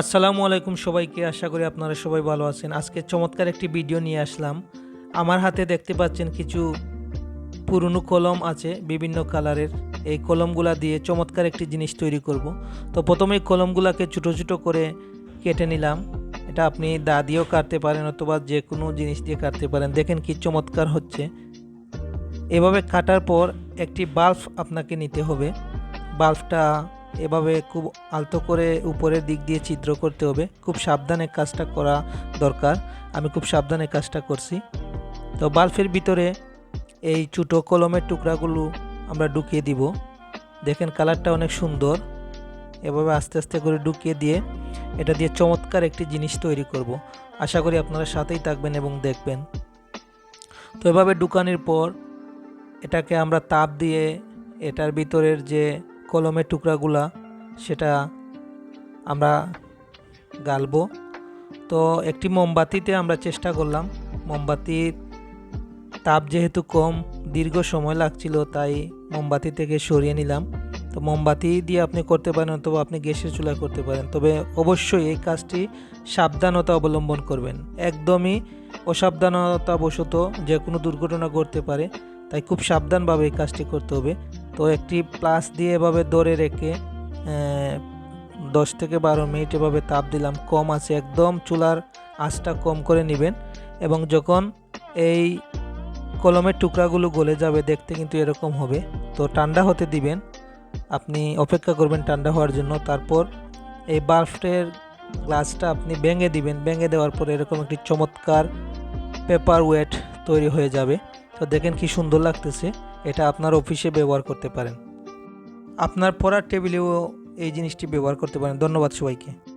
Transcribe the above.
আসসালামু আলাইকুম সবাইকে, আশা করি আপনারা সবাই ভালো আছেন। আজকে চমৎকার একটি ভিডিও নিয়ে আসলাম। আমার হাতে দেখতে পাচ্ছেন কিছু পুরনো কলম আছে, বিভিন্ন কালারের। এই কলমগুলা দিয়ে চমৎকার একটি জিনিস তৈরি করব। তো প্রথমে কলমগুলাকে ছোটো ছোটো করে কেটে নিলাম। এটা আপনি দা দিয়েও কাটতে পারেন অথবা যে কোনো জিনিস দিয়ে কাটতে পারেন। দেখেন কি চমৎকার হচ্ছে। এভাবে কাটার পর একটি বাল্ব আপনাকে নিতে হবে। বাল্বটা এভাবে খুব আলতো করে উপরের দিক দিয়ে ছিদ্র করতে হবে। খুব সাবধানে কাজটা করা দরকার। আমি খুব সাবধানে কাজটা করছি। তো বাল্বের ভিতরে এই ছোটো কলমের টুকরাগুলো আমরা ঢুকিয়ে দিব। দেখেন কালারটা অনেক সুন্দর। এভাবে আস্তে আস্তে করে ঢুকিয়ে দিয়ে এটা দিয়ে চমৎকার একটি জিনিস তৈরি করব। আশা করি আপনারা সাথেই থাকবেন এবং দেখবেন। তো এভাবে ঢুকানোর পর এটাকে আমরা তাপ দিয়ে এটার ভিতরের যে কলমের টুকরাগুলা সেটা আমরা গালবো। তো একটি মোমবাতিতে আমরা চেষ্টা করলাম। মোমবাতির তাপ যেহেতু কম, দীর্ঘ সময় লাগছিল, তাই মোমবাতি থেকে সরিয়ে নিলাম। তো মোমবাতি দিয়ে আপনি করতে পারেন অথবা আপনি গ্যাসের চুলায় করতে পারেন। তবে অবশ্যই এই কাজটি সাবধানতা অবলম্বন করবেন। একদমই অসাবধানতাবশত যে কোনো দুর্ঘটনা ঘটতে পারে, তাই খুব সাবধানভাবে এই কাজটি করতে হবে। তো একটি প্লাস দিয়ে এভাবে ধরে রেখে দশ থেকে বারো মিনিট এভাবে তাপ দিলাম। কম আছে, একদম চুলার আঁচটা কম করে নেবেন এবং যখন এই কলমের টুকরাগুলো গলে যাবে, দেখতে কিন্তু এরকম হবে। তো ঠান্ডা হতে দিবেন, আপনি অপেক্ষা করবেন ঠান্ডা হওয়ার জন্য। তারপর এই বাল্বটের গ্লাসটা আপনি ভেঙে দিবেন। ভেঙে দেওয়ার পর এরকম একটি চমৎকার পেপার ওয়েট তৈরি হয়ে যাবে। তো দেখেন কি সুন্দর লাগতেছে। এটা আপনার অফিসে ব্যবহার করতে পারেন। আপনার পড়ার টেবিলেও এই জিনিসটি ব্যবহার করতে পারেন। ধন্যবাদ সবাইকে।